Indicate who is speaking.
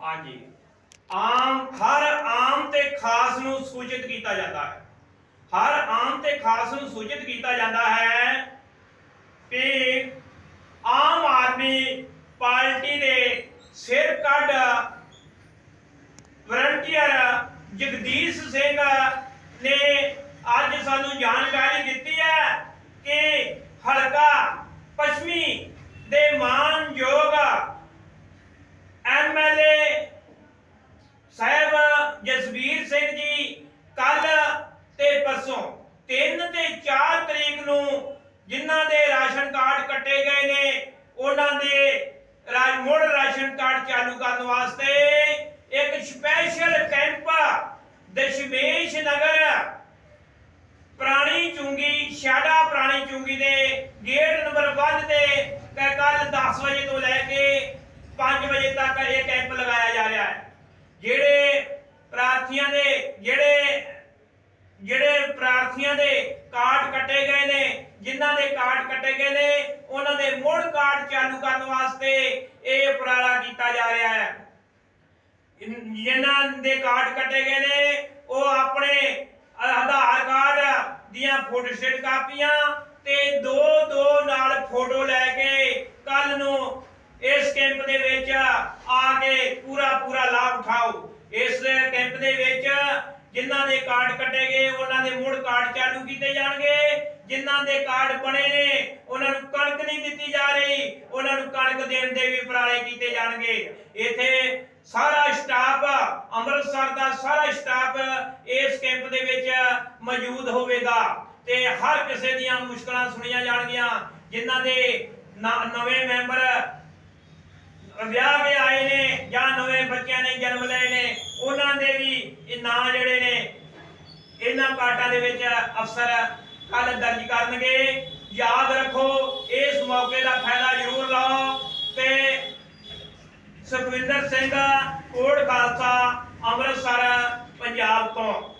Speaker 1: ਹਾਂਜੀ। ਆਮ, ਹਰ ਆਮ ਤੇ ਖਾਸ ਨੂੰ ਸੂਚਿਤ ਕੀਤਾ ਜਾਂਦਾ ਹੈ। ਹਰ ਆਮ ਤੇ ਖਾਸ ਨੂੰ ਸੂਚਿਤ ਕੀਤਾ ਜਾਂਦਾ ਹੈ ਕਿ ਆਮ ਆਦਮੀ ਪਾਰਟੀ ਦੇ ਸਿਰ ਕੱਢ ਵਰੰਟੀਅਰ ਜਗਦੀਸ਼ ਸਿੰਘ ਨੇ ਅੱਜ ਸਾਨੂੰ ਜਾਣਕਾਰੀ ਦਿੱਤੀ ਹੈ ਕਿ ਹਲਕਾ ਪੱਛਮੀ ਦੇ ਮਾਨ ਐਮਐਲਏ ਸਾਹਿਬ ਜਸਵੀਰ ਸਿੰਘ ਜੀ ਕੱਲ ਤੇ ਪਰਸੋਂ 3 ਤੇ 4 ਤਰੀਕ ਨੂੰ ਜਿਨ੍ਹਾਂ ਦੇ ਰਾਸ਼ਨ ਕਾਰਡ ਕੱਟੇ ਗਏ ਨੇ, ਉਹਨਾਂ ਦੇ ਰਾ- ਮੁੜ ਰਾਸ਼ਨ ਕਾਰਡ ਚਾਲੂ ਕਰਨ ਵਾਸਤੇ ਇੱਕ ਸਪੈਸ਼ਲ ਕੈਂਪ ਦਸ਼ਮੇਸ਼ ਨਗਰ ਪੁਰਾਣੀ ਚੁੰਗੀ ਛਾੜਾ ਪੁਰਾਣੀ ਚੁੰਗੀ ਦੇ ਗੇਟ ਨੰਬਰ 1 ਤੇ ਕੱਲ 10 ਵਜੇ ਤੋਂ ਲੈ ਕੇ 5 ਵਜੇ ਤੱਕ ਇਹ ਕੈਂਪ ਲਗਾਇਆ ਜਾ ਰਿਹਾ ਹੈ। ਜਿਹੜੇ ਪ੍ਰਾਰਥੀਆਂ ਦੇ, ਜਿਹੜੇ ਜਿਹੜੇ ਪ੍ਰਾਰਥੀਆਂ ਦੇ ਕਾਰਡ ਕੱਟੇ ਗਏ ਨੇ ਜਿਨ੍ਹਾਂ ਦੇ ਕਾਰਡ ਕੱਟੇ ਗਏ ਨੇ, ਉਹਨਾਂ ਦੇ ਮੁੜ ਕਾਰਡ ਚਾਲੂ ਕਰਨ ਵਾਸਤੇ ਇਹ ਉਪਰਾਲਾ ਕੀਤਾ ਜਾ ਰਿਹਾ ਹੈ। ਇਨ- ਜਿਨ੍ਹਾਂ ਦੇ ਕਾਰਡ ਕੱਟੇ ਗਏ ਨੇ, ਉਹ ਆਪਣੇ ਆਧਾਰ ਕਾਰਡ ਦੀਆਂ ਫੋਟੋ ਕਾਪੀਆਂ ਤੇ ਦੋ ਦੋ ਨਾਲ ਫੋਟੋ ਲੈ ਕੇ ਕੱਲ ਨੂੰ ਇਸ ਕੈਂਪ ਦੇ ਵਿੱਚ ਆ ਕੇ ਪੂਰਾ ਪੂਰਾ ਲਾਭ ਉਠਾਓ। ਇਸ ਕੈਂਪ ਦੇ ਵਿੱਚ ਜਿਨ੍ਹਾਂ ਦੇ ਕਾਰਡ ਕੱਟੇ ਗਏ, ਉਹਨਾਂ ਦੇ ਮੁੜ ਕਾਰਡ ਚਾਲੂ ਕੀਤੇ ਜਾਣਗੇ। ਜਿਨ੍ਹਾਂ ਦੇ ਕਾਰਡ ਬਣੇ ਨੇ, ਉਹਨਾਂ ਨੂੰ ਕਣਕ ਨਹੀਂ ਦਿੱਤੀ ਜਾ ਰਹੀ, ਉਹਨਾਂ ਨੂੰ ਕਣਕ ਦੇਣ ਦੇ ਵੀ ਉਪਰਾਲੇ ਕੀਤੇ ਜਾਣਗੇ। ਇੱਥੇ ਸਾਰਾ ਸਟਾਫ ਅੰਮ੍ਰਿਤਸਰ ਦਾ ਸਾਰਾ ਸਟਾਫ ਇਸ ਕੈਂਪ ਦੇ ਵਿੱਚ ਮੌਜੂਦ ਹੋਵੇਗਾ ਤੇ ਹਰ ਕਿਸੇ ਦੀਆਂ ਮੁਸ਼ਕਲਾਂ ਸੁਣੀਆਂ ਜਾਣਗੀਆਂ, ਜਿਨ੍ਹਾਂ ਦੇ ਨਵੇਂ ਮੈਂਬਰ ਵਿਆਹ ਕੇ ਆਏ ਨੇ ਜਾਂ ਨਵੇਂ ਬੱਚਿਆਂ ਨੇ ਜਨਮ ਲਏ ਨੇ, ਉਹਨਾਂ ਦੇ ਵੀ ਇਹ ਨਾਂ ਜਿਹੜੇ ਨੇ, ਇਹਨਾਂ ਪਾਰਟਾਂ ਦੇ ਵਿੱਚ ਅਫਸਰ ਕੱਲ ਦਰਜ ਕਰਨਗੇ। ਯਾਦ ਰੱਖੋ, ਇਸ ਮੌਕੇ ਦਾ ਫਾਇਦਾ ਜ਼ਰੂਰ ਲਓ। ਤੇ ਸੁਖਵਿੰਦਰ ਸਿੰਘ ਕੋਟ ਖਾਲਸਾ ਅੰਮ੍ਰਿਤਸਰ, ਪੰਜਾਬ ਤੋਂ।